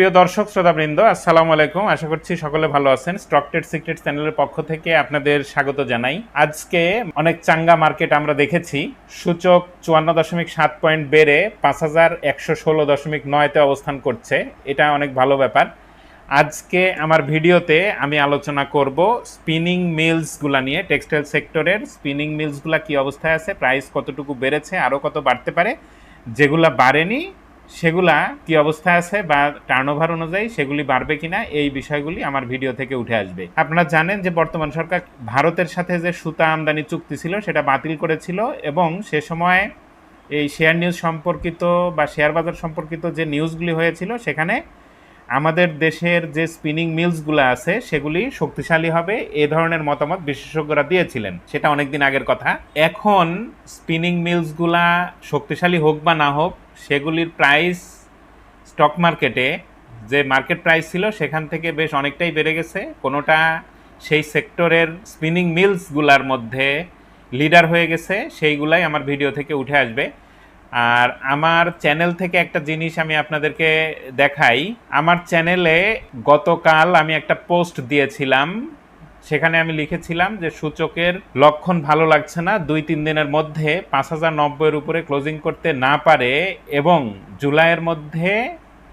প্রিয় দর্শক, শ্রোতাবৃন্দ, আসসালামু আলাইকুম। আশা করছি সকলে ভালো আছেন। স্টক ট্রেড সিক্রেট চ্যানেলের পক্ষ থেকে আপনাদের স্বাগত জানাই। আজকে অনেক চাঙ্গা মার্কেট আমরা দেখেছি। সূচক চুয়ান্ন দশমিক সাত পয়েন্ট বেড়ে পাঁচ হাজার একশো ষোলো দশমিক নয়তে অবস্থান করছে। এটা অনেক ভালো ব্যাপার। আজকে আমার ভিডিওতে আমি আলোচনা করব স্পিনিং মিলসগুলা নিয়ে টেক্সটাইল সেক্টরের স্পিনিং মিলসগুলা কি অবস্থায় আছে প্রাইস কতটুকু বেড়েছে, আরও কত বাড়তে পারে, যেগুলা বাড়েনি সেগুলা কি অবস্থায় আছে বা টার্নওভার অনুযায়ী সেগুলি বাড়বে কিনা এই বিষয়গুলি আমার ভিডিও থেকে উঠে আসবে। আপনারা জানেন যে বর্তমান সরকার ভারতের সাথে যে সুতা আমদানি চুক্তি ছিল সেটা বাতিল করেছিল এবং সে সময় এই শেয়ার নিউজ সম্পর্কিত বা শেয়ার বাজার সম্পর্কিত যে নিউজগুলি হয়েছিল, সেখানে আমাদের দেশের যে স্পিনিং মিলসগুলো আছে, সেগুলি শক্তিশালী হবে এ ধরনের মতামত বিশেষজ্ঞরা দিয়েছিলেন। সেটা অনেকদিন আগের কথা। এখন স্পিনিং মিলসগুলা শক্তিশালী হোক বা না হোক সেগুলির প্রাইস স্টক মার্কেটে যে মার্কেট প্রাইস ছিল সেখান থেকে বেশ অনেকটাই বেড়ে গেছে। কোনোটা সেই সেক্টরের স্পিনিং মিলসগুলার মধ্যে লিডার হয়ে গেছে, সেইগুলাই আমার ভিডিও থেকে উঠে আসবে। আর আমার চ্যানেল থেকে একটা জিনিস আমি আপনাদেরকে দেখাই। আমার চ্যানেলে গতকাল আমি একটা পোস্ট দিয়েছিলাম সেখানে আমি লিখেছিলাম যে সূচকের লক্ষণ ভালো লাগছে না, দুই তিন দিনের মধ্যে পাঁচ হাজার নব্বইয়ের উপরে ক্লোজিং করতে না পারে এবং জুলাইয়ের মধ্যে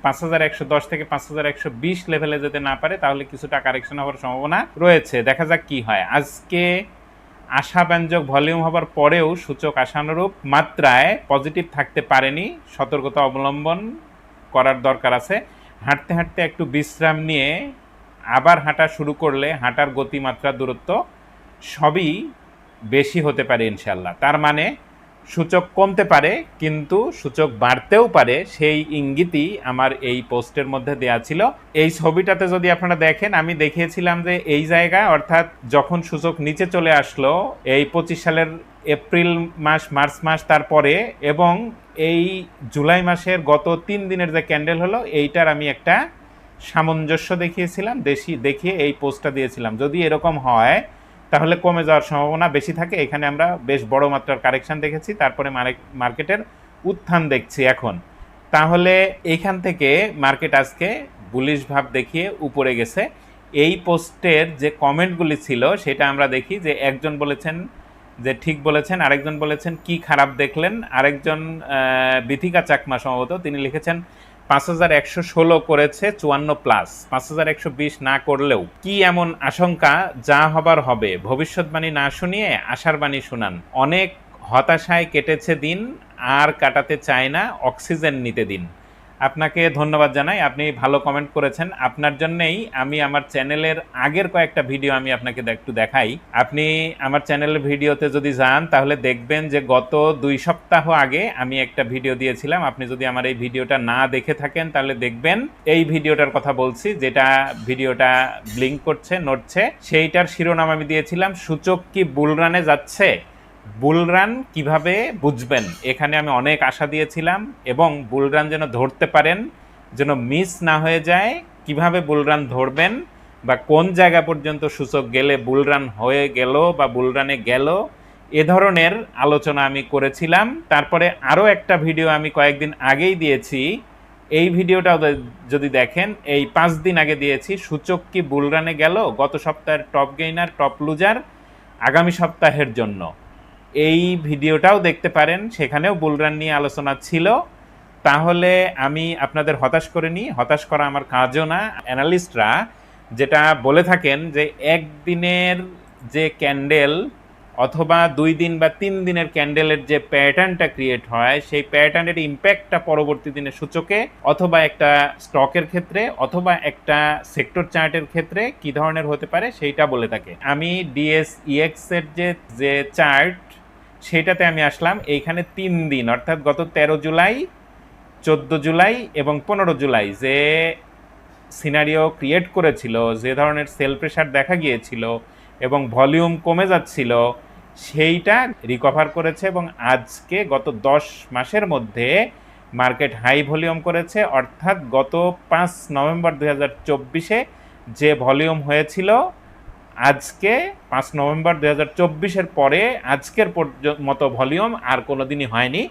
পাঁচ হাজার একশো দশ থেকে পাঁচ হাজার একশো বিশ লেভেলে যেতে না পারে, তাহলে কিছুটা কারেকশন হওয়ার সম্ভাবনা রয়েছে। দেখা যাক কি হয়। আজকে আশাব্যঞ্জক ভলিউম হবার পরেও সূচক আশানুরূপ মাত্রায় পজিটিভ থাকতে পারেনি। সতর্কতা অবলম্বন করার দরকার আছে। হাঁটতে হাঁটতে একটু বিশ্রাম নিয়ে আবার হাঁটা শুরু করলে হাঁটার গতিমাত্রা দূরত্ব সবই বেশি হতে পারে ইনশাল্লাহ তার মানে সূচক কমতে পারে, কিন্তু সূচক বাড়তেও পারে, সেই ইঙ্গিতই আমার এই পোস্টের মধ্যে দেয়া ছিল। এই ছবিটাতে যদি আপনারা দেখেন, আমি দেখিয়েছিলাম যে এই জায়গায় অর্থাৎ যখন সূচক নিচে চলে আসলো, এই পঁচিশ সালের এপ্রিল মাস, মার্চ মাস তারপরে, এবং এই জুলাই মাসের গত তিন দিনের যে ক্যান্ডেল হলো, এইটার আমি একটা সামঞ্জস্য দেখিয়েছিলাম, দেশি, দেখিয়ে এই পোস্টটা দিয়েছিলাম। যদি এরকম হয়, তাহলে কমে যাওয়ার সম্ভাবনা বেশি থাকে। এখানে আমরা বেশ বড় মাত্রার কারেকশন দেখেছি, তারপরে মার্কেটের উত্থান দেখছি এখন। তাহলে এইখান থেকে মার্কেট আজকে বুলিশ ভাব দেখিয়ে উপরে গেছে। এই পোস্টের যে কমেন্টগুলি ছিল, সেটা আমরা দেখি যে একজন বলেছেন যে ঠিক বলেছেন, আরেকজন বলেছেন, কি খারাপ দেখলেন? আরেকজন বিথিকা চাকমা সম্ভবত, তিনি লিখেছেন পাঁচ হাজার একশো ষোলো করেছে চুয়ান্ন প্লাস। পাঁচ হাজার একশো বিশ না করলেও কি এমন আশঙ্কা যা হবার হবে? ভবিষ্যৎবাণী না শুনিয়ে আশার বাণী শুনান। অনেক হতাশায় কেটেছে দিন, আর কাটাতে চায় না, অক্সিজেন নিতে দিন। আপনাকে ধন্যবাদ জানাই। আপনি ভালো কমেন্ট করেছেন। আপনার জন্যেই আমি আমার চ্যানেলের আগের কয়েকটা ভিডিও আমি আপনাকে একটু দেখাই। আপনি আমার চ্যানেলের ভিডিওতে যদি যান, তাহলে দেখবেন যে গত দুই সপ্তাহ আগে আমি একটা ভিডিও দিয়েছিলাম। আপনি যদি আমার এই ভিডিওটা না দেখে থাকেন, তাহলে দেখবেন এই ভিডিওটার কথা বলছি, যেটা ভিডিওটা ব্লিঙ্ক করছে, নড়ছে। সেইটার শিরোনাম আমি দিয়েছিলাম সূচক কি বুলরানে যাচ্ছে? বুলরান কীভাবে বুঝবেন? এখানে আমি অনেক আশা দিয়েছিলাম এবং বুলরান যেন ধরতে পারেন, যেন মিস না হয়ে যায়, কীভাবে বুলরান ধরবেন বা কোন জায়গা পর্যন্ত সূচক গেলে বুলরান হয়ে গেল বা বুলরানে গেল, এ ধরনের আলোচনা আমি করেছিলাম। তারপরে আরও একটা ভিডিও আমি কয়েকদিন আগেই দিয়েছি। এই ভিডিওটাও যদি দেখেন, এই পাঁচ দিন আগে দিয়েছি। সূচক কি বুলরানে গেল? গত সপ্তাহের টপ গেইনার, টপ লুজার, আগামী সপ্তাহের জন্য। এই ভিডিওটাও দেখতে পারেন, সেখানেও বুলরান নিয়ে আলোচনা ছিল। তাহলে আমি আপনাদের হতাশ করে নিই, হতাশ করা আমার কাজও না। অ্যানালিস্টরা যেটা বলে থাকেন যে, একদিনের যে ক্যান্ডেল অথবা দুই দিন বা তিন দিনের ক্যান্ডেলের যে প্যাটার্নটা ক্রিয়েট হয়, সেই প্যাটার্নের ইম্প্যাক্টটা পরবর্তী দিনে সূচকে অথবা একটা স্টকের ক্ষেত্রে অথবা একটা সেক্টর চার্টের ক্ষেত্রে কি ধরনের হতে পারে, সেইটা বলে থাকে। আমি ডিএস ইএক্স এর যে যে চার্ট সেটাতে আমি আসলাম এইখানে তিন দিন, অর্থাৎ গত তেরো জুলাই, চোদ্দ জুলাই এবং পনেরো জুলাই যে সিনারিও ক্রিয়েট করেছিল, যে ধরনের সেল প্রেশার দেখা গিয়েছিল এবং ভলিউম কমে যাচ্ছিল, সেইটা রিকভার করেছে এবং আজকে গত দশ মাসের মধ্যে মার্কেট হাই ভলিউম করেছে, অর্থাৎ গত পাঁচ নভেম্বর দু হাজার চব্বিশে যে ভলিউম হয়েছিল আজকে পাঁচ নভেম্বর দু হাজার চব্বিশের পরে আজকের মতো ভলিউম আর কোনো দিনই হয়নি।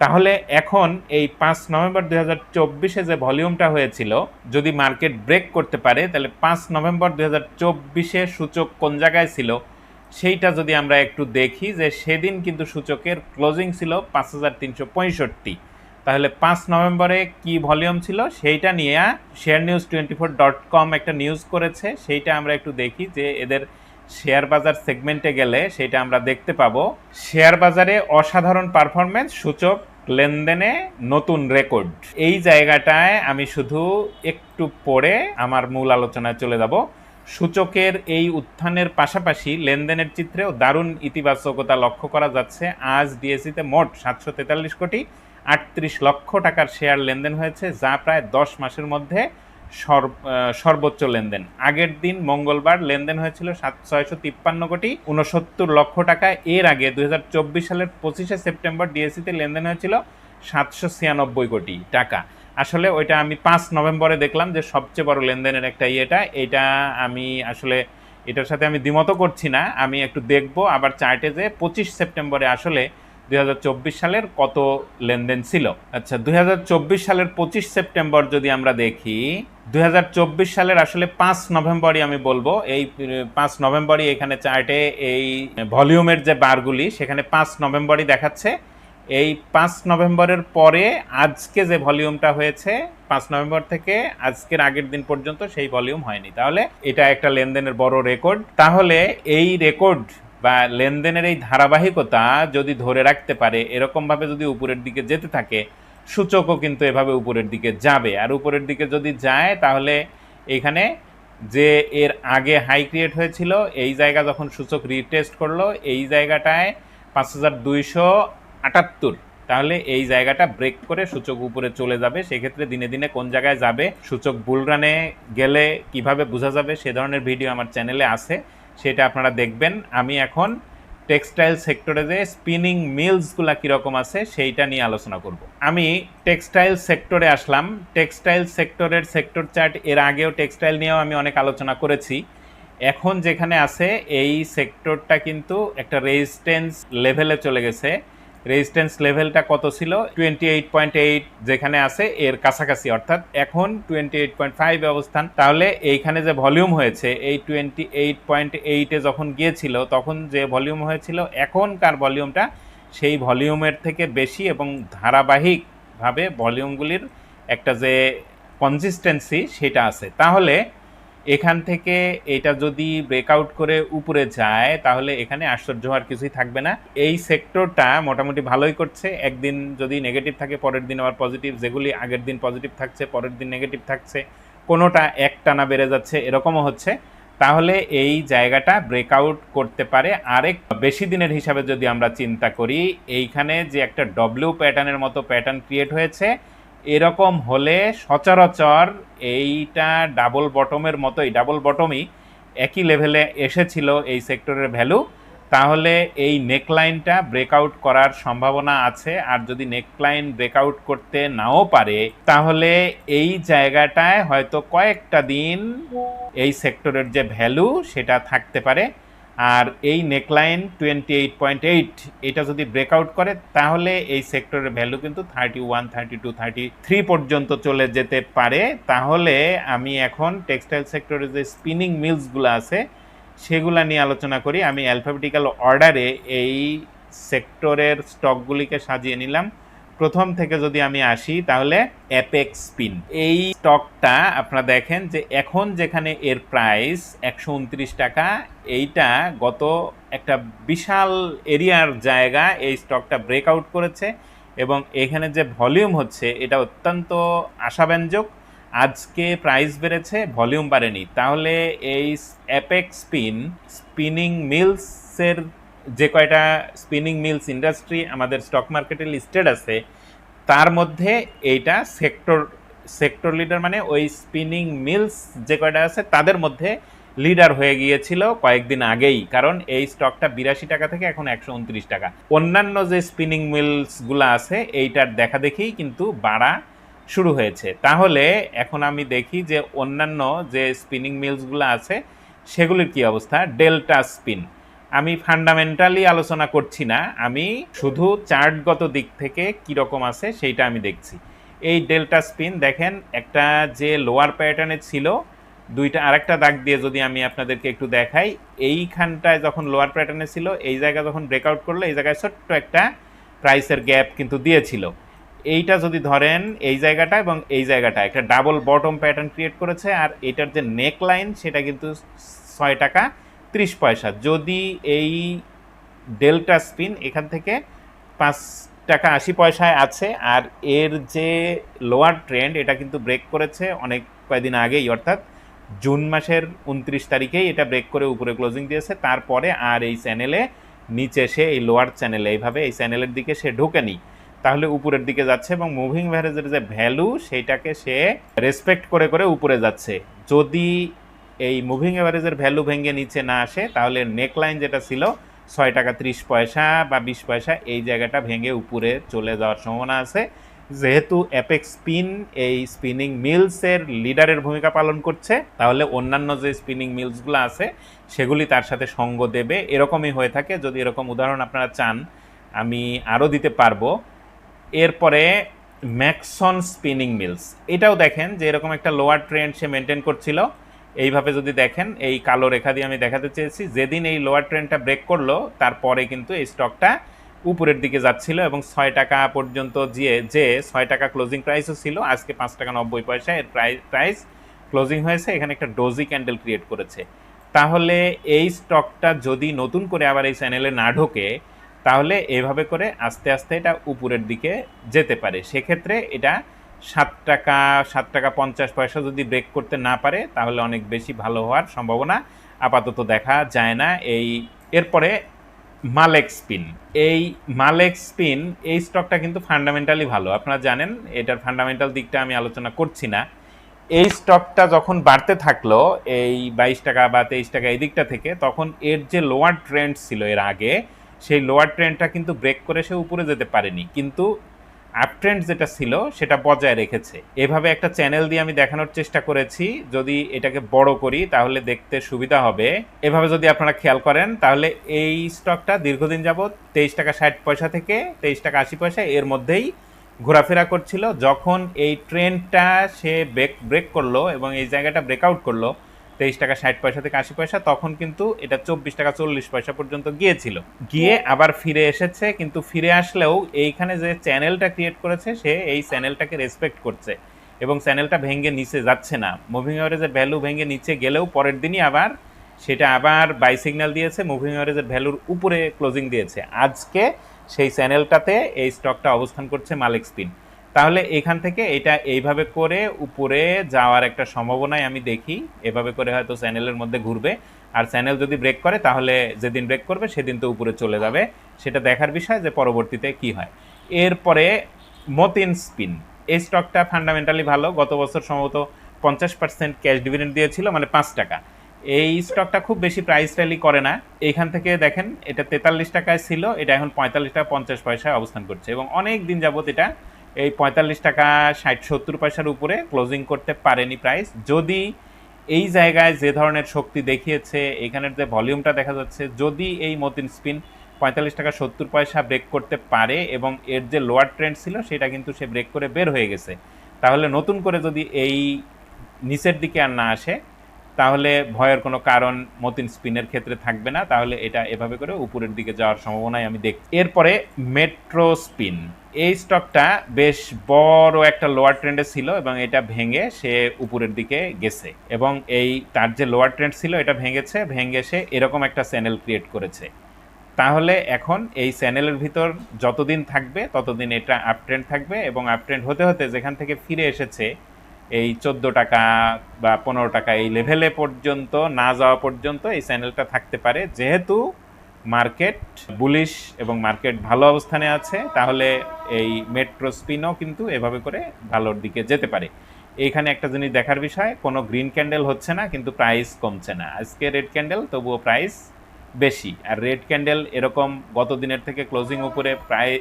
তাহলে এখন এই পাঁচ নভেম্বর দুই হাজার চব্বিশে যে ভলিউমটা হয়েছিল, যদি মার্কেট ব্রেক করতে পারে, তাহলে পাঁচ নভেম্বর দুই হাজার চব্বিশে সূচক কোন জায়গায় ছিল? সেইটা যদি আমরা একটু দেখি যে সেদিন কিন্তু সূচকের ক্লোজিং ছিল পাঁচ হাজার তিনশো পঁয়ষট্টি। তাহলে পাঁচ নভেম্বরে কি ভলিউম ছিল? সেইটা নিয়ে share news twenty four dot com একটা নিউজ করেছে। সেইটা আমরা একটু দেখি যে এদের শেয়ার বাজার সেগমেন্টে গেলে সেটা আমরা দেখতে পাবো। শেয়ার বাজারে অসাধারণ পারফরমেন্স সূচক লেনদেনে নতুন রেকর্ড এই জায়গাটায় আমি শুধু একটু পরে আমার মূল আলোচনায় চলে যাব। সূচকের এই উত্থানের পাশাপাশি লেনদেনের চিত্রেও দারুণ ইতিবাচকতা লক্ষ্য করা যাচ্ছে। আজ ডিএসিতে মোট সাতশো তেতাল্লিশ কোটি। আটত্রিশ লক্ষ টাকার শেয়ার লেনদেন হয়েছে, যা প্রায় দশ মাসের মধ্যে সর্ব- সর্বোচ্চ লেনদেন। আগের দিন মঙ্গলবার লেনদেন হয়েছিল সাত, ছয়শো তিপ্পান্ন কোটি উনসত্তর লক্ষ টাকা। এর আগে দু হাজার চব্বিশ সালের পঁচিশে সেপ্টেম্বর ডিএসিতে লেনদেন হয়েছিল সাতশো ছিয়ানব্বই কোটি টাকা। আসলে ওইটা আমি পাঁচ নভেম্বরে দেখলাম যে সবচেয়ে বড় লেনদেনের একটা ইয়েটা এটা। আমি আসলে এটার সাথে আমি দ্বিমত করছি না। আমি একটু দেখব আবার চার্টে যে পঁচিশ সেপ্টেম্বরে আসলে দুই হাজার চব্বিশ সালের কত লেনদেন ছিল? আচ্ছা দুই হাজার চব্বিশ সালের পঁচিশ সেপ্টেম্বর যদি আমরা দেখি দু হাজার চব্বিশ সালের আসলে পাঁচ নভেম্বরই আমি বলব। এই পাঁচ নভেম্বরই এখানে চার্টে এই ভলিউমের যে বারগুলি, সেখানে পাঁচ নভেম্বরই দেখাচ্ছে। এই পাঁচ নভেম্বরের পরে আজকে যে ভলিউমটা হয়েছে, পাঁচ নভেম্বর থেকে আজকের আগের দিন পর্যন্ত সেই ভলিউম হয়নি। তাহলে এটা একটা লেনদেনের বড় রেকর্ড। তাহলে এই রেকর্ড বা লেনদেনের এই ধারাবাহিকতা যদি ধরে রাখতে পারে, এরকমভাবে যদি উপরের দিকে যেতে থাকে, সূচকও কিন্তু এভাবে উপরের দিকে যাবে। আর উপরের দিকে যদি যায়, তাহলে এখানে যে এর আগে হাই ক্রিয়েট হয়েছিল, এই জায়গা যখন সূচক রিটেস্ট করল, এই জায়গাটায় পাঁচ হাজার দুইশো আটাত্তর। তাহলে এই জায়গাটা ব্রেক করে সূচক উপরে চলে যাবে। সেক্ষেত্রে দিনে দিনে কোন জায়গায় যাবে, সূচক বুলরানে গেলে কীভাবে বোঝা যাবে, সে ধরনের ভিডিও আমার চ্যানেলে আছে। সেটা আপনারা দেখবেন। আমি এখন টেক্সটাইল সেক্টরে যে স্পিনিং মিলসগুলো কীরকম আছে সেইটা নিয়ে আলোচনা করব। আমি টেক্সটাইল সেক্টরে আসলাম। টেক্সটাইল সেক্টরের সেক্টর চার্ট এর আগেও টেক্সটাইল নিয়েও আমি অনেক আলোচনা করেছি। এখন যেখানে আছে এই সেক্টরটা কিন্তু একটা রেজিস্ট্যান্স লেভেলে চলে গেছে। রেজিস্ট্যান্স লেভেলটা কত ছিল? টোয়েন্টি এইট পয়েন্ট এইট যেখানে আছে, এর কাছাকাছি। অর্থাৎ এখন টোয়েন্টি এইট পয়েন্ট ফাইভ অবস্থান। তাহলে এইখানে যে ভলিউম হয়েছে, এই টোয়েন্টি এইট পয়েন্ট এইটে যখন গিয়েছিল, তখন যে ভলিউম হয়েছিল, এখনকার ভলিউমটা সেই ভলিউমের থেকে বেশি এবং ধারাবাহিকভাবে ভলিউমগুলির একটা যে কনসিস্টেন্সি সেটা আছে। তাহলে এখান থেকে এটা যদি ব্রেকআউট করে উপরে যায়, তাহলে এখানে আশ্চর্য হওয়ার কিছুই থাকবে না। এই সেক্টরটা মোটামুটি ভালোই করছে। একদিন যদি নেগেটিভ থাকে, পরের দিন আবার পজিটিভ যেগুলি আগের দিন পজিটিভ থাকছে, পরের দিন নেগেটিভ থাকছে, কোনোটা এক টানা বেড়ে যাচ্ছে, এরকমও হচ্ছে। তাহলে এই জায়গাটা ব্রেকআউট করতে পারে। আরেক বেশি দিনের হিসাবে যদি আমরা চিন্তা করি, এইখানে যে একটা ডব্লিউ প্যাটার্নের মতো প্যাটার্ন ক্রিয়েট হয়েছে এরকম হলে সচরাচর এইটা ডাবল বটমের মতোই ডাবল বটমই একই লেভেলে এসেছিল এই সেক্টরের ভ্যালু তাহলে এই নেকলাইনটা ব্রেকআউট করার সম্ভাবনা আছে, আর যদি নেকলাইন ব্রেকআউট করতে নাও পারে, তাহলে এই জায়গাটায় হয়তো কয়েকটা দিন এই সেক্টরের যে ভ্যালু সেটা থাকতে পারে। আর এই neckline twenty eight point eight এটা যদি ব্রেকআউট করে, তাহলে এই সেক্টরের ভ্যালু কিন্তু thirty one thirty two thirty three পর্যন্ত চলে যেতে পারে। তাহলে আমি এখন টেক্সটাইল সেক্টরের যে স্পিনিং মিলসগুলো আছে, সেগুলা নিয়ে আলোচনা করি। আমি অ্যালফাবেটিক্যাল অর্ডারে এই সেক্টরের স্টকগুলিকে সাজিয়ে নিলাম। প্রথম থেকে যদি আমি আসি, তাহলে অ্যাপেক্স স্পিন এই স্টকটা আপনারা দেখেন যে এখন যেখানে এর প্রাইস একশো উনত্রিশ টাকা, এইটা গত একটা বিশাল এরিয়ার জায়গা এই স্টকটা ব্রেকআউট করেছে এবং এখানে যে ভলিউম হচ্ছে, এটা অত্যন্ত আশাব্যঞ্জক। আজকে প্রাইস বেড়েছে ভলিউম বাড়েনি। তাহলে এই অ্যাপেক্স স্পিন স্পিনিং মিলসের যে কয়টা স্পিনিং মিলস ইন্ডাস্ট্রি আমাদের স্টক মার্কেটে লিস্টেড আছে, তার মধ্যে এইটা সেক্টর সেক্টর লিডার মানে ওই স্পিনিং মিলস যে কয়টা আছে, তাদের মধ্যে লিডার হয়ে গিয়েছিল কয়েকদিন আগেই। কারণ এই স্টকটা বিরাশি টাকা থেকে এখন একশো উনত্রিশ টাকা। অন্যান্য যে স্পিনিং মিলসগুলো আছে, এইটার দেখা দেখেই কিন্তু বাড়া শুরু হয়েছে। তাহলে এখন আমি দেখি যে অন্যান্য যে স্পিনিং মিলসগুলো আছে, সেগুলির কি অবস্থা? ডেল্টা স্পিন আমি ফান্ডামেন্টালি আলোচনা করছি না, আমি শুধু চার্টগত দিক থেকে কীরকম আছে সেইটা আমি দেখছি। এই ডেল্টা স্পিন দেখেন, একটা যে লোয়ার প্যাটার্নে ছিল, দুইটা আরেকটা দাগ দিয়ে যদি আমি আপনাদেরকে একটু দেখাই, এইখানটায় যখন লোয়ার প্যাটার্নে ছিল, এই জায়গা যখন ব্রেকআউট করল, এই জায়গায় ছোট্ট একটা প্রাইসের গ্যাপ কিন্তু দিয়েছিল। এইটা যদি ধরেন, এই জায়গাটা এবং এই জায়গাটা, একটা ডাবল বটম প্যাটার্ন ক্রিয়েট করেছে, আর এটার যে নেক লাইন সেটা কিন্তু ছয় টাকা ত্রিশ পয়সা। যদি এই ডেল্টা স্পিন এখান থেকে পাঁচ টাকা আশি পয়সায় আছে, আর এর যে লোয়ার ট্রেন্ড এটা কিন্তু ব্রেক করেছে অনেক কয়েকদিন আগেই, অর্থাৎ জুন মাসের উনত্রিশ তারিখেই এটা ব্রেক করে উপরে ক্লোজিং দিয়েছে। তারপরে আর এই চ্যানেলে নিচে সে এই লোয়ার চ্যানেলে এইভাবে এই চ্যানেলের দিকে সে ঢোকেনি। তাহলে উপরের দিকে যাচ্ছে এবং মুভিং ভ্যারেজের যে ভ্যালু সেইটাকে সে রেসপেক্ট করে করে উপরে যাচ্ছে। যদি এই মুভিং অ্যাভারেজের ভ্যালু ভেঙে নিচে না আসে, তাহলে নেকলাইন যেটা ছিল ছয় টাকা ত্রিশ পয়সা বা বিশ পয়সা, এই জায়গাটা ভেঙে উপরে চলে যাওয়ার সম্ভাবনা আছে। যেহেতু অ্যাপেক্স স্পিন এই স্পিনিং মিলসের লিডারের ভূমিকা পালন করছে, তাহলে অন্যান্য যে স্পিনিং মিলসগুলো আছে, সেগুলি তার সাথে সঙ্গ দেবে। এরকমই হয়ে থাকে, যদি এরকম উদাহরণ আপনারা চান, আমি আরও দিতে পারব। এরপরে ম্যাক্সন স্পিনিং মিলস এটাও দেখেন যে এরকম একটা লোয়ার ট্রেন্ড সে মেনটেন করছিল। এইভাবে যদি দেখেন, এই কালো রেখা দিয়ে আমি দেখাতে চেয়েছি, যেদিন এই লোয়ার ট্রেনটা ব্রেক করল, তারপরে কিন্তু এই স্টকটা উপরের দিকে যাচ্ছিল এবং ছয় টাকা পর্যন্ত যে যে ছয় টাকা ক্লোজিং প্রাইসও ছিল, আজকে পাঁচ টাকা নব্বই পয়সা, এর প্রাইস প্রাইস ক্লোজিং হয়েছে, এখানে একটা ডোজি ক্যান্ডেল ক্রিয়েট করেছে। তাহলে এই স্টকটা যদি নতুন করে আবার এই চ্যানেলে না ঢোকে, তাহলে এভাবে করে আস্তে আস্তে এটা উপরের দিকে যেতে পারে। সেক্ষেত্রে এটা সাত টাকা সাত টাকা পঞ্চাশ পয়সা যদি ব্রেক করতে না পারে, তাহলে অনেক বেশি ভালো হওয়ার সম্ভাবনা আপাতত দেখা যায় না। এই, এরপরে মালেক স্পিন। এই মালেক স্পিন, এই স্টকটা কিন্তু ফান্ডামেন্টালি ভালো। আপনারা জানেন, এটার ফান্ডামেন্টাল দিকটা আমি আলোচনা করছি না। এই স্টকটা যখন বাড়তে থাকল, এই বাইশ টাকা বা তেইশ টাকা এই দিকটা থেকে, তখন এর যে লোয়ার ট্রেন্ড ছিল এর আগে, সেই লোয়ার ট্রেন্ডটা কিন্তু ব্রেক করে সে উপরে যেতে পারেনি। কিন্তু আপ ট্রেন্ড যেটা ছিল, সেটা বজায় রেখেছে। এভাবে একটা চ্যানেল দিয়ে আমি দেখানোর চেষ্টা করেছি। যদি এটাকে বড় করি, তাহলে দেখতে সুবিধা হবে। এভাবে যদি আপনারা খেয়াল করেন, তাহলে এই স্টকটা দীর্ঘদিন যাবৎ তেইশ টাকা ষাট পয়সা থেকে তেইশ টাকা আশি পয়সা এর মধ্যেই ঘোরাফেরা করছিল। যখন এই ট্রেনটা সে ব্রেক ব্রেক করল এবং এই জায়গাটা ব্রেকআউট করল তেইশ টাকা, ষাট পয়সা থেকে আশি পয়সা, তখন কিন্তু এটা চব্বিশ টাকা, চল্লিশ পয়সা পর্যন্ত গিয়েছিল। গিয়ে আবার ফিরে এসেছে, কিন্তু ফিরে আসলেও এইখানে যে চ্যানেলটা ক্রিয়েট করেছে, সে এই চ্যানেলটাকে রেসপেক্ট করছে। এবং চ্যানেলটা ভেঙে নিচে যাচ্ছে না। মুভিং অ্যাভারেজের ভ্যালু ভেঙে নিচে গেলেও পরের দিনই আবার সেটা আবার বাই সিগন্যাল দিয়েছে, মুভিং অ্যাভারেজের ভ্যালুর উপরে ক্লোজিং দিয়েছে। আজকে সেই চ্যানেলটাতে এই স্টকটা অবস্থান করছে মালিক স্পিন। তাহলে এখান থেকে এটা এইভাবে করে উপরে যাওয়ার একটা সম্ভাবনাই আমি দেখি। এভাবে করে হয়তো চ্যানেলের মধ্যে ঘুরবে। আর চ্যানেল যদি ব্রেক করে, তাহলে যেদিন ব্রেক করবে, সেদিন তো উপরে চলে যাবে। সেটা দেখার বিষয় যে পরবর্তীতে কি হয়। এরপরে মতিন স্পিন এই স্টকটা ফান্ডামেন্টালি ভালো। গত বছর সম্ভবত পঞ্চাশ পার্সেন্ট ক্যাশ ডিভিডেন্ড দিয়েছিল মানে পাঁচ টাকা। এই স্টকটা খুব বেশি প্রাইস র্যালি করে না। এইখান থেকে দেখেন, এটা তেতাল্লিশ টাকায় ছিল, এটা এখন পঁয়তাল্লিশ টাকা পঞ্চাশ পয়সায় অবস্থান করছে। এবং অনেক দিন যাবত এটা এই পঁয়তাল্লিশ টাকা, ষাট, সত্তর পয়সার উপরে ক্লোজিং করতে পারেনি প্রাইস যদি এই জায়গায় যে ধরনের শক্তি দেখিয়েছে, এখানের যে ভলিউমটা দেখা যাচ্ছে, যদি এই মতিন স্পিন পঁয়তাল্লিশ টাকা, সত্তর পয়সা ব্রেক করতে পারে এবং এর যে লোয়ার ট্রেন্ড ছিল, সেটা কিন্তু সে ব্রেক করে বের হয়ে গেছে। তাহলে নতুন করে যদি এই নিচের দিকে আর না আসে তাহলে ভয়ের কোনো কারণ মতিন স্পিনের ক্ষেত্রে থাকবে না, তাহলে এটা এভাবে করে উপরের দিকে যাওয়ার সম্ভাবনাই আমি দেখি এরপরে মেট্রো স্পিন। এই স্টকটা বেশ বড় একটা লোয়ার ট্রেন্ডে ছিল এবং এটা ভেঙে সে উপরের দিকে গেছে এবং এই তার যে লোয়ার ট্রেন্ড ছিল এটা ভেঙেছে, ভেঙে সে এরকম একটা চ্যানেল ক্রিয়েট করেছে। তাহলে এখন এই চ্যানেলের ভিতর যতদিন থাকবে, ততদিন এটা আপ ট্রেন্ড থাকবে এবং আপ ট্রেন্ড হতে হতে যেখান থেকে ফিরে এসেছে এই চোদ্দ টাকা বা পনেরো টাকা এই লেভেলে পর্যন্ত, না যাওয়া পর্যন্ত এই চ্যানেলটা থাকতে পারে। যেহেতু মার্কেট বুলিশ এবং মার্কেট ভালো অবস্থানে আছে, তাহলে এই মেট্রো স্পিনও কিন্তু এভাবে করে ভালোর দিকে যেতে পারে। এইখানে একটা জিনিস দেখার বিষয়, কোনো গ্রিন ক্যান্ডেল হচ্ছে না, কিন্তু প্রাইস কমছে না। আজকে রেড ক্যান্ডেল তবুও প্রাইস বেশি। আর রেড ক্যান্ডেল এরকম গত দিনের থেকে ক্লোজিং উপরে প্রায়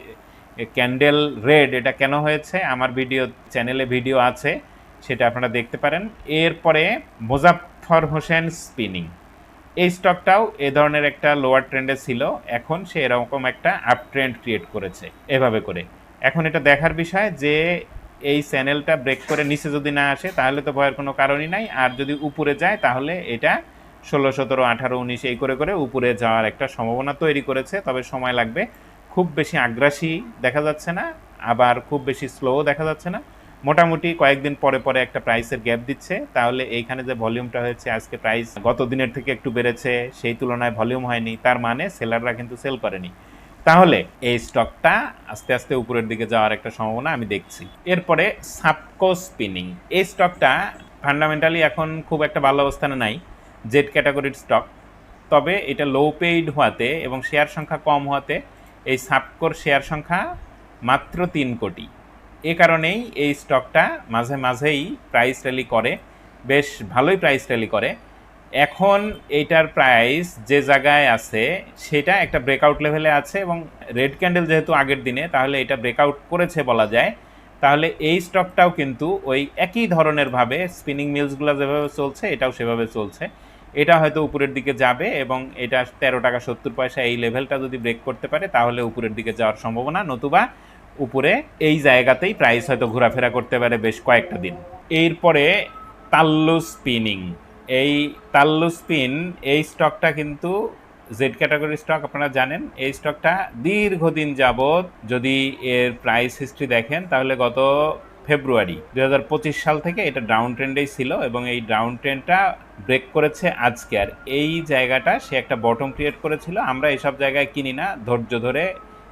ক্যান্ডেল রেড এটা কেন হয়েছে? আমার ভিডিও চ্যানেলে ভিডিও আছে। সেটা আপনারা দেখতে পারেন। এরপরে মোজাফফর হোসেন স্পিনিং এই স্টকটাও এ ধরনের একটা লোয়ার ট্রেন্ডে ছিল। এখন সে এরকম একটা আপ ট্রেন্ড ক্রিয়েট করেছে এভাবে করে। এখন এটা দেখার বিষয় যে এই চ্যানেলটা ব্রেক করে নিচে যদি না আসে, তাহলে তো ভয়ের কোনো কারণই নাই। আর যদি উপরে যায়, তাহলে এটা ষোলো, সতেরো, আঠারো, উনিশ, এই করে করে উপরে যাওয়ার একটা সম্ভাবনা তৈরি করেছে। তবে সময় লাগবে। খুব বেশি আগ্রাসী দেখা যাচ্ছে না, আবার খুব বেশি স্লো দেখা যাচ্ছে না। মোটামুটি কয়েকদিন পরে পরে একটা প্রাইসের গ্যাপ দিচ্ছে। তাহলে এইখানে যে ভলিউমটা হয়েছে, আজকে প্রাইস গত দিনের থেকে একটু বেড়েছে, সেই তুলনায় ভলিউম হয়নি। তার মানে সেলাররা কিন্তু সেল করেনি। তাহলে এই স্টকটা আস্তে আস্তে উপরের দিকে যাওয়ার একটা সম্ভাবনা আমি দেখছি। এরপরে সাবকো স্পিনিং এই স্টকটা ফান্ডামেন্টালি এখন খুব একটা ভালো অবস্থানে নাই জেড ক্যাটাগরির স্টক তবে এটা লো পেইড হওয়াতে এবং শেয়ার সংখ্যা কম হওয়াতে এই সাপকোর শেয়ার সংখ্যা মাত্র তিন কোটি। এ কারণেই এই স্টকটা মাঝে মাঝেই প্রাইস র্যালি করে। বেশ ভালোই প্রাইস র্যালি করে। এখন এইটার প্রাইস যে জায়গায় আছে, সেটা একটা ব্রেকআউট লেভেলে আছে এবং রেড ক্যান্ডেল যেহেতু আগের দিনে, তাহলে এটা ব্রেকআউট করেছে বলা যায়। তাহলে এই স্টকটাও কিন্তু ওই একই ধরনের ভাবে স্পিনিং মিলসগুলো যেভাবে চলছে, এটাও সেভাবে চলছে। এটা হয়তো উপরের দিকে যাবে এবং এটা তেরো টাকা সত্তর পয়সা এই লেভেলটা যদি ব্রেক করতে পারে, তাহলে উপরের দিকে যাওয়ার সম্ভাবনা। নতুবা উপরে, এই জায়গাতেই প্রাইস হয়তো ঘোরাফেরা করতে পারে বেশ কয়েকটা দিন। এরপরে তাল্লু স্পিনিং এই তাল্লু স্পিন এই স্টকটা কিন্তু জেড ক্যাটাগরি স্টক আপনারা জানেন, এই স্টকটা দীর্ঘদিন যাবৎ যদি এর প্রাইস হিস্ট্রি দেখেন, তাহলে গত ফেব্রুয়ারি দু হাজার পঁচিশ সাল থেকে এটা ডাউন ট্রেন্ডেই ছিল এবং এই ডাউন ট্রেন্ডটা ব্রেক করেছে আজকে। আর এই জায়গাটা সে একটা বটম ক্রিয়েট করেছিল। আমরা এইসব জায়গায় কিনি না, ধৈর্য ধরে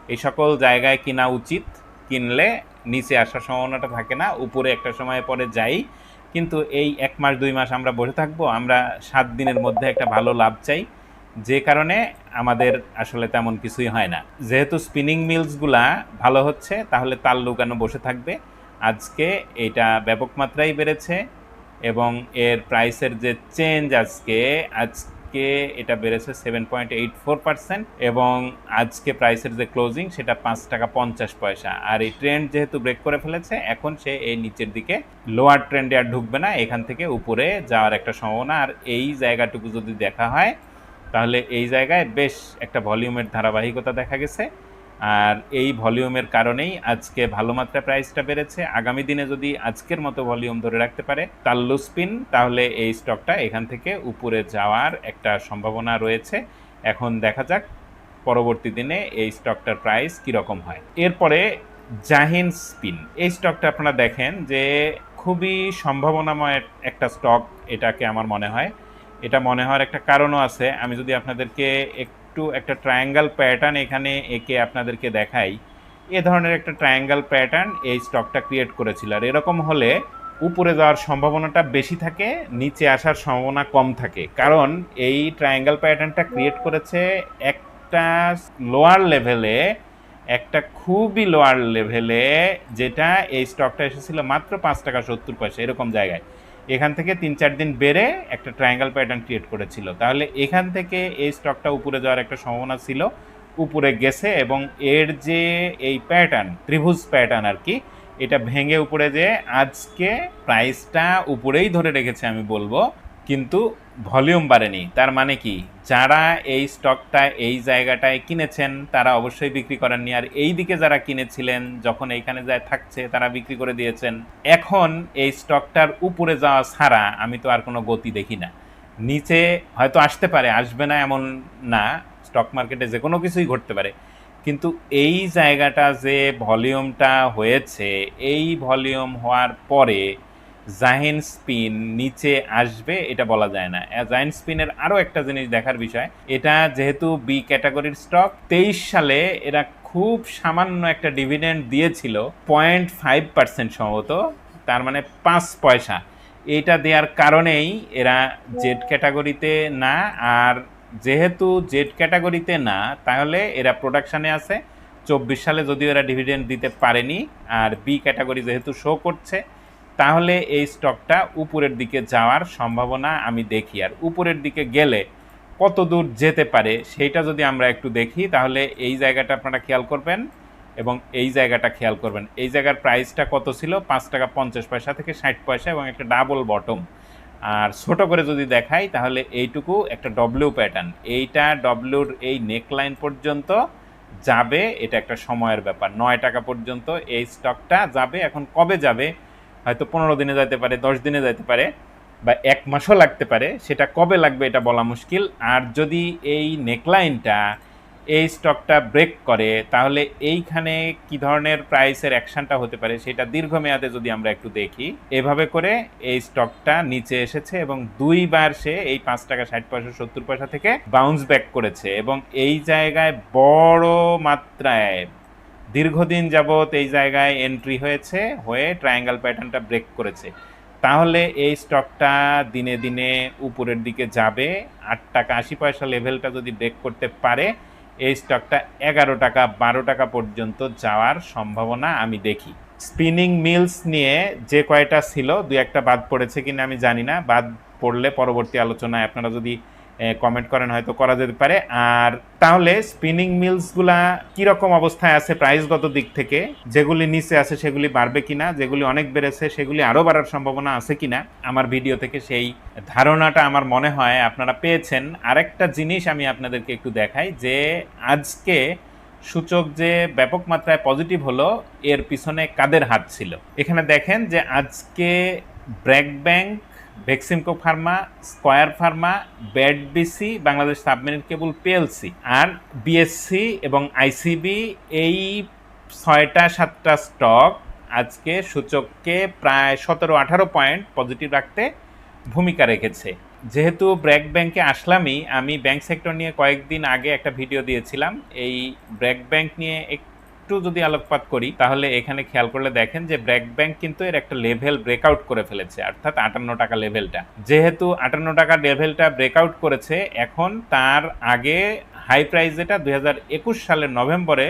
এই সকল জায়গায় কিনা উচিত কিনলে নিচে আসার সম্ভাবনাটা থাকে না, উপরে একটা সময় পরে যাই। কিন্তু এই এক মাস, দুই মাস আমরা বসে থাকব, আমরা সাত দিনের মধ্যে একটা ভালো লাভ চাই। যে কারণে আমাদের আসলে তেমন কিছুই হয় না। যেহেতু স্পিনিং মিলসগুলা ভালো হচ্ছে, তাহলে তাল্লু লুকানো বসে থাকবে। আজকে এটা ব্যাপক মাত্রায় বেড়েছে এবং এর প্রাইসের যে চেঞ্জ আজকে আজকে এটা বেড়েছে seven point eight four percent এবং আজকে প্রাইসের যে ক্লোজিং সেটা পাঁচ টাকা পঞ্চাশ পয়সা। আর এই ট্রেন্ড যেহেতু ব্রেক করে ফেলেছে, এখন সে এই নিচের দিকে লোয়ার ট্রেন্ডে আর ঢুকবে না, এখান থেকে উপরে যাওয়ার একটা সম্ভাবনা। আর এই জায়গাটুকু যদি দেখা হয়, তাহলে এই জায়গায় বেশ একটা ভলিউমের ধারাবাহিকতা দেখা গেছে। আর এই ভলিউমের কারণেই আজকে ভালো মাত্রায় প্রাইসটা বেড়েছে। আগামী দিনে যদি আজকের মতো ভলিউম ধরে রাখতে পারে তাল্লু স্পিন তাহলে এই স্টকটা এখান থেকে উপরে যাওয়ার একটা সম্ভাবনা রয়েছে। এখন দেখা যাক পরবর্তী দিনে এই স্টকটার প্রাইস কীরকম হয়। এরপরে জাহিন স্পিন এই স্টকটা আপনারা দেখেন যে খুবই সম্ভাবনাময় একটা স্টক এটাকে আমার মনে হয়। এটা মনে হওয়ার একটা কারণও আছে। আমি যদি আপনাদেরকে একটু একটা ট্রায়াঙ্গাল প্যাটার্ন এখানে একে আপনাদেরকে দেখাই। এ ধরনের একটা ট্রায়াঙ্গাল প্যাটার্ন এই স্টকটা ক্রিয়েট করেছিল। আর এরকম হলে উপরে যাওয়ার সম্ভাবনাটা বেশি থাকে, নিচে আসার সম্ভাবনা কম থাকে। কারণ এই ট্রায়াঙ্গাল প্যাটার্নটা ক্রিয়েট করেছে একটা লোয়ার লেভেলে একটা খুবই লোয়ার লেভেলে যেটা এই স্টকটা এসেছিল মাত্র পাঁচ টাকা সত্তর পয়সা, এরকম জায়গায়। এখান থেকে তিন চার দিন বেড়ে একটা ট্রায়াঙ্গেল প্যাটার্ন ক্রিয়েট করেছিল। তাহলে এখান থেকে এই স্টকটা উপরে যাওয়ার একটা সম্ভাবনা ছিল। উপরে গেছে এবং এর যে এই প্যাটার্ন ত্রিভুজ প্যাটার্ন আর কি, এটা ভেঙে উপরে যে আজকে প্রাইসটা উপরেই ধরে রেখেছে আমি বলব। কিন্তু ভলিউম বাড়েনি। তার মানে কি? যারা এই স্টকটা এই জায়গাটায় কিনেছেন, তারা অবশ্যই বিক্রি করেননি। আর এই দিকে যারা কিনেছিলেন, যখন এইখানে যায় থাকছে, তারা বিক্রি করে দিয়েছেন। এখন এই স্টকটার উপরে যাওয়া ছাড়া আমি তো আর কোনো গতি দেখি না। নিচে হয়তো আসতে পারে, আসবে না এমন না স্টক মার্কেটে যে কোনো কিছুই ঘটতে পারে। কিন্তু এই জায়গাটা যে ভলিউমটা হয়েছে, এই ভলিউম হওয়ার পরে জাহিন স্পিন নিচে আসবে, এটা বলা যায় না। জাহিন স্পিনের আরও একটা জিনিস দেখার বিষয়, এটা যেহেতু বি ক্যাটাগরির স্টক তেইশ সালে এরা খুব সামান্য একটা ডিভিডেন্ড দিয়েছিল, পয়েন্ট ফাইভ পার্সেন্ট সম্ভবত, তার মানে পাঁচ পয়সা। এটা দেওয়ার কারণেই এরা জেড ক্যাটাগরিতে না, আর যেহেতু জেড ক্যাটাগরিতে না, তাহলে এরা প্রোডাকশানে আছে। চব্বিশ সালে যদিও এরা ডিভিডেন্ড দিতে পারেনি, আর বি ক্যাটাগরি যেহেতু শো করছে তাহলে এই স্টকটা উপরের দিকে যাওয়ার সম্ভাবনা আমি দেখি। আর উপরের দিকে গেলে কত দূর যেতে পারে সেইটা যদি আমরা একটু দেখি, তাহলে এই জায়গাটা আপনারা খেয়াল করবেন এবং এই জায়গাটা খেয়াল করবেন। এই জায়গার প্রাইসটা কত ছিল? পাঁচ টাকা পঞ্চাশ পয়সা থেকে ষাট পয়সা এবং একটা ডাবল বটম আর ছোট করে যদি দেখাই, তাহলে এইটুকু একটা ডব্লিউ প্যাটার্ন এইটা ডব্লিউর এই নেকলাইন পর্যন্ত যাবে, এটা একটা সময়ের ব্যাপার। নয় টাকা পর্যন্ত এই স্টকটা যাবে। এখন কবে যাবে? হয়তো পনেরো দিনে যেতে পারে, দশ দিনে যেতে পারে, বা এক মাসও লাগতে পারে, সেটা কবে লাগবে এটা বলা মুশকিল। আর যদি এই নেকলাইনটা এই স্টকটা ব্রেক করে, তাহলে এইখানে কি ধরনের প্রাইসের অ্যাকশনটা হতে পারে সেটা দীর্ঘমেয়াদে যদি আমরা একটু দেখি, এভাবে করে এই স্টকটা নিচে এসেছে এবং দুইবার সে এই পাঁচ টাকা, ষাট পয়সা, সত্তর পয়সা থেকে বাউন্স ব্যাক করেছে এবং এই জায়গায় বড় মাত্রায় দীর্ঘদিন যাবৎ এই জায়গায় এন্ট্রি হয়েছে, হয়ে ট্রায়াঙ্গেল প্যাটার্নটা ব্রেক করেছে। তাহলে এই স্টকটা দিনে দিনে উপরের দিকে যাবে। আট টাকা আশি পয়সা লেভেলটা যদি ব্রেক করতে পারে, এই স্টকটা এগারো টাকা, বারো টাকা পর্যন্ত যাওয়ার সম্ভাবনা আমি দেখি। স্পিনিং মিলস নিয়ে যে কয়টা ছিল, দুই একটা বাদ পড়েছে কিনা আমি জানি না। বাদ পড়লে পরবর্তী আলোচনায় আপনারা যদি কমেন্ট করেন, হয়তো করা যেতে পারে। আর তাহলে স্পিনিং মিলসগুলা কীরকম অবস্থায় আছে প্রাইসগত দিক থেকে? যেগুলি নিচে আছে, সেগুলি বাড়বে কিনা? যেগুলি অনেক বেড়েছে, সেগুলি আরও বাড়ার সম্ভাবনা আছে কিনা? আমার ভিডিও থেকে সেই ধারণাটা আমার মনে হয় আপনারা পেয়েছেন। আরেকটা জিনিস আমি আপনাদেরকে একটু দেখাই, যে আজকে সূচক যে ব্যাপক মাত্রায় পজিটিভ হলো, এর পিছনে কাদের হাত ছিল? এখানে দেখেন যে আজকে BRAC bank Beximco pharma Square Pharma bad বিসি বাংলাদেশ সাবমেরিন কেবল পিএলসি আর বিএসসি এবং আইসিবি এই ছয়টা, সাতটা স্টক আজকে সূচককে প্রায় সতেরো, আঠারো পয়েন্ট পজিটিভ রাখতে ভূমিকা রেখেছে। যেহেতু ব্র্যাক ব্যাংকে আসলামই, আমি ব্যাংক সেক্টর নিয়ে কয়েকদিন আগে একটা ভিডিও দিয়েছিলাম। এই ব্র্যাক ব্যাংক নিয়ে একটু যদি আলোকপাত করি, তাহলে এখানে খেয়াল করলে দেখেন যে ব্র্যাক ব্যাংক কিন্তু এর একটা লেভেল ব্রেকআউট করে ফেলেছে, অর্থাৎ আটান্ন টাকা লেভেলটা যেহেতু আটান্ন টাকা লেভেলটা ব্রেকআউট করেছে, এখন তার আগে হাই প্রাইস যেটা দুই সালের নভেম্বরে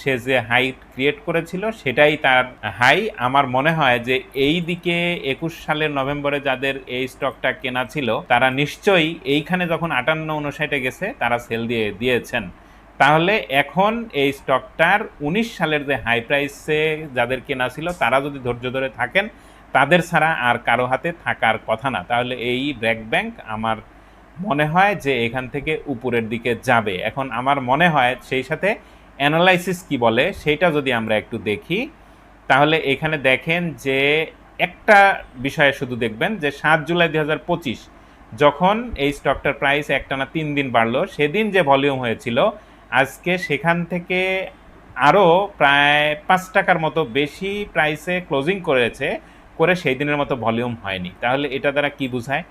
সে যে হাই ক্রিয়েট করেছিল, সেটাই তার হাই আমার মনে হয় যে এই দিকে একুশ সালের নভেম্বরে যাদের এই স্টকটা কেনা ছিল, তারা নিশ্চয়ই এইখানে যখন আটান্ন, উনষাটে গেছে, তারা সেল দিয়ে দিয়েছেন। তাহলে এখন এই স্টকটার উনিশ সালের যে হাই প্রাইসে যাদের কেনা ছিল, তারা যদি ধৈর্য ধরে থাকেন, তাদের ছাড়া আর কারও হাতে থাকার কথা না। তাহলে এই ব্র্যাক ব্যাংক আমার মনে হয় যে এখান থেকে উপরের দিকে যাবে। এখন আমার মনে হয় সেই সাথে অ্যানালাইসিস কি বলে, সেটা যদি আমরা একটু দেখি, তাহলে এখানে দেখেন যে একটা বিষয়ে শুধু দেখবেন যে সাত জুলাই দু হাজার পঁচিশ, যখন এই স্টকটার প্রাইস একটানা তিন দিন বাড়লো, সেদিন যে ভলিউম হয়েছিল আজকে সেখান থেকে আরও প্রায় পাঁচ টাকার মতো বেশি প্রাইসে ক্লোজিং করেছে, করে সেই দিনের মতো ভলিউম হয়নি। তাহলে এটা দ্বারা কি বোঝায়?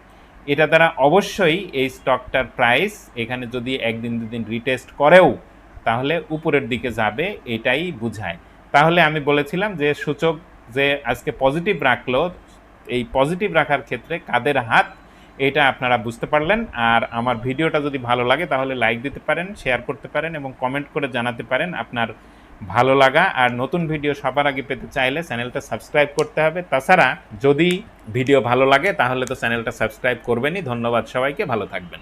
এটা দ্বারা অবশ্যই এই স্টকটার প্রাইস এখানে যদি একদিন দুদিন রিটেস্ট করেও, তাহলে উপরের দিকে যাবে, এটাই বুঝায়। তাহলে আমি বলেছিলাম যে সূচক যে আজকে পজিটিভ রাখল, এই পজিটিভ রাখার ক্ষেত্রে কাদের হাত এটা আপনারা বুঝতে পারলেন। আর আমার ভিডিওটা যদি ভালো লাগে, তাহলে লাইক দিতে পারেন শেয়ার করতে পারেন এবং কমেন্ট করে জানাতে পারেন আপনার ভালো লাগা। আর নতুন ভিডিও সবার আগে পেতে চাইলে চ্যানেলটা সাবস্ক্রাইব করতে হবে। তাছাড়া যদি ভিডিও ভালো লাগে, তাহলে তো চ্যানেলটা সাবস্ক্রাইব করবেনই। ধন্যবাদ সবাইকে, ভালো থাকবেন।